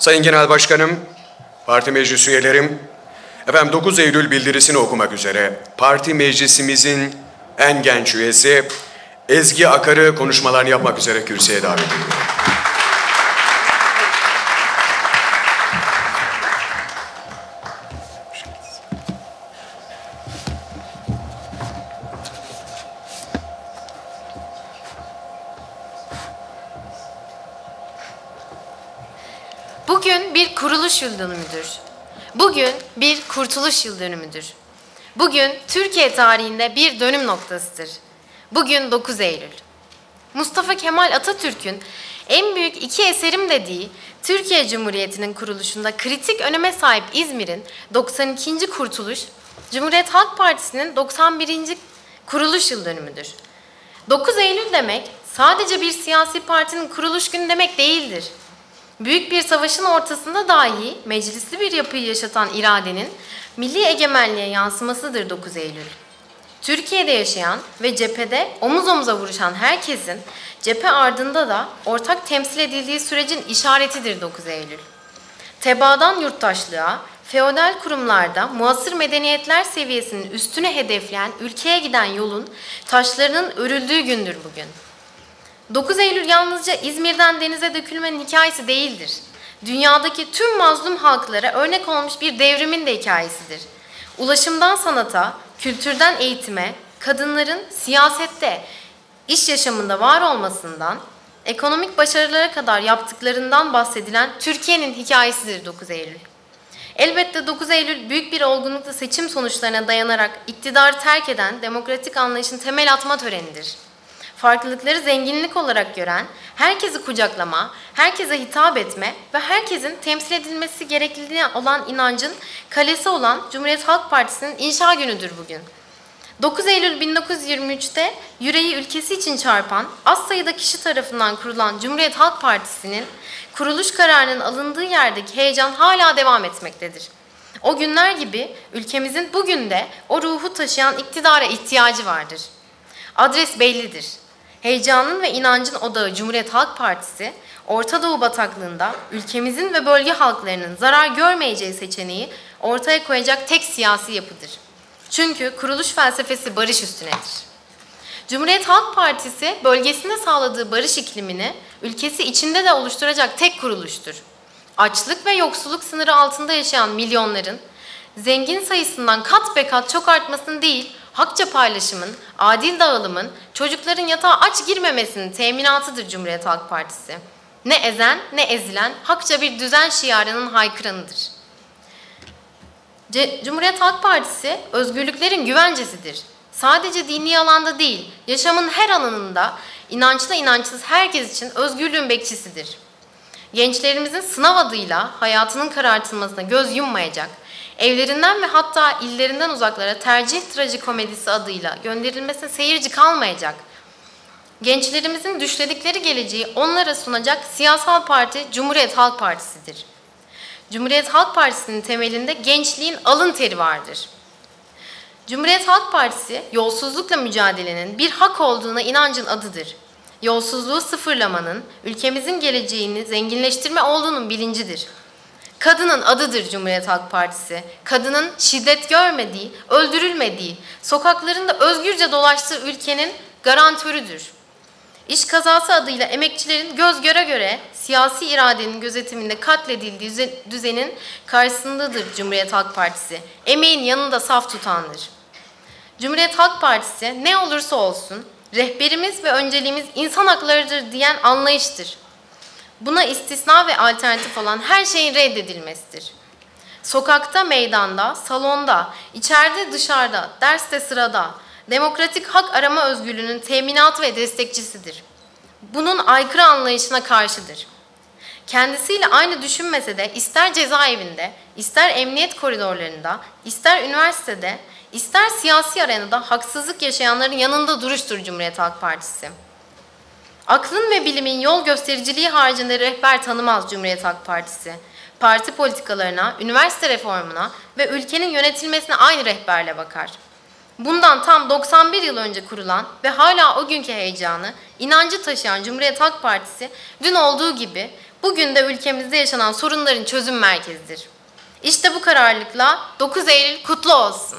Sayın Genel Başkanım, parti meclis üyelerim, efendim 9 Eylül bildirisini okumak üzere parti meclisimizin en genç üyesi Ezgi Akar'ı konuşmalarını yapmak üzere kürsüye davet ediyorum. Bugün bir kuruluş yıl dönümüdür. Bugün bir kurtuluş yıl dönümüdür. Bugün Türkiye tarihinde bir dönüm noktasıdır. Bugün 9 Eylül. Mustafa Kemal Atatürk'ün en büyük iki eserim dediği Türkiye Cumhuriyeti'nin kuruluşunda kritik öneme sahip İzmir'in 92. kurtuluş, Cumhuriyet Halk Partisi'nin 91. kuruluş yıl dönümüdür. 9 Eylül demek sadece bir siyasi partinin kuruluş günü demek değildir. Büyük bir savaşın ortasında dahi meclisli bir yapıyı yaşatan iradenin milli egemenliğe yansımasıdır 9 Eylül. Türkiye'de yaşayan ve cephede omuz omuza vuruşan herkesin cephe ardında da ortak temsil edildiği sürecin işaretidir 9 Eylül. Tebaadan yurttaşlığa, feodal kurumlarda muasır medeniyetler seviyesinin üstüne hedefleyen ülkeye giden yolun taşlarının örüldüğü gündür bugün. 9 Eylül yalnızca İzmir'den denize dökülmenin hikayesi değildir. Dünyadaki tüm mazlum halklara örnek olmuş bir devrimin de hikayesidir. Ulaşımdan sanata, kültürden eğitime, kadınların siyasette, iş yaşamında var olmasından, ekonomik başarılara kadar yaptıklarından bahsedilen Türkiye'nin hikayesidir 9 Eylül. Elbette 9 Eylül büyük bir olgunlukla seçim sonuçlarına dayanarak iktidarı terk eden demokratik anlayışın temel atma törenidir farklılıkları zenginlik olarak gören, herkesi kucaklama, herkese hitap etme ve herkesin temsil edilmesi gerekliliğine olan inancın kalesi olan Cumhuriyet Halk Partisi'nin inşa günüdür bugün. 9 Eylül 1923'te yüreği ülkesi için çarpan, az sayıda kişi tarafından kurulan Cumhuriyet Halk Partisi'nin kuruluş kararının alındığı yerdeki heyecan hala devam etmektedir. O günler gibi ülkemizin bugün de o ruhu taşıyan iktidara ihtiyacı vardır. Adres bellidir. Heyecanın ve inancın odağı Cumhuriyet Halk Partisi, Orta Doğu bataklığında ülkemizin ve bölge halklarının zarar görmeyeceği seçeneği ortaya koyacak tek siyasi yapıdır. Çünkü kuruluş felsefesi barış üstünedir. Cumhuriyet Halk Partisi bölgesinde sağladığı barış iklimini ülkesi içinde de oluşturacak tek kuruluştur. Açlık ve yoksulluk sınırı altında yaşayan milyonların zengin sayısından kat be kat çok artmasını değil, hakça paylaşımın, adil dağılımın, çocukların yatağa aç girmemesinin teminatıdır Cumhuriyet Halk Partisi. Ne ezen ne ezilen hakça bir düzen şiarının haykıranıdır. C Cumhuriyet Halk Partisi özgürlüklerin güvencesidir. Sadece dini alanda değil, yaşamın her alanında inançlı inançsız herkes için özgürlüğün bekçisidir. Gençlerimizin sınav adıyla hayatının karartılmasına göz yummayacak, evlerinden ve hatta illerinden uzaklara tercih trajikomedisi adıyla gönderilmesine seyirci kalmayacak. Gençlerimizin düşledikleri geleceği onlara sunacak siyasal parti Cumhuriyet Halk Partisi'dir. Cumhuriyet Halk Partisi'nin temelinde gençliğin alın teri vardır. Cumhuriyet Halk Partisi yolsuzlukla mücadelenin bir hak olduğuna inancın adıdır. Yolsuzluğu sıfırlamanın ülkemizin geleceğini zenginleştirme olduğunun bilincidir. Kadının adıdır Cumhuriyet Halk Partisi. Kadının şiddet görmediği, öldürülmediği, sokaklarında özgürce dolaştığı ülkenin garantörüdür. İş kazası adıyla emekçilerin göz göre göre siyasi iradenin gözetiminde katledildiği düzenin karşısındadır Cumhuriyet Halk Partisi. Emeğin yanında saf tutandır. Cumhuriyet Halk Partisi ne olursa olsun rehberimiz ve önceliğimiz insan haklarıdır diyen anlayıştır. Buna istisna ve alternatif olan her şeyin reddedilmesidir. Sokakta, meydanda, salonda, içeride, dışarıda, derste, sırada, demokratik hak arama özgürlüğünün teminatı ve destekçisidir. Bunun aykırı anlayışına karşıdır. Kendisiyle aynı düşünmese de ister cezaevinde, ister emniyet koridorlarında, ister üniversitede, ister siyasi arenada haksızlık yaşayanların yanında duruştur Cumhuriyet Halk Partisi. Aklın ve bilimin yol göstericiliği haricinde rehber tanımaz Cumhuriyet Halk Partisi. Parti politikalarına, üniversite reformuna ve ülkenin yönetilmesine aynı rehberle bakar. Bundan tam 91 yıl önce kurulan ve hala o günkü heyecanı, inancı taşıyan Cumhuriyet Halk Partisi dün olduğu gibi bugün de ülkemizde yaşanan sorunların çözüm merkezidir. İşte bu kararlılıkla 9 Eylül kutlu olsun.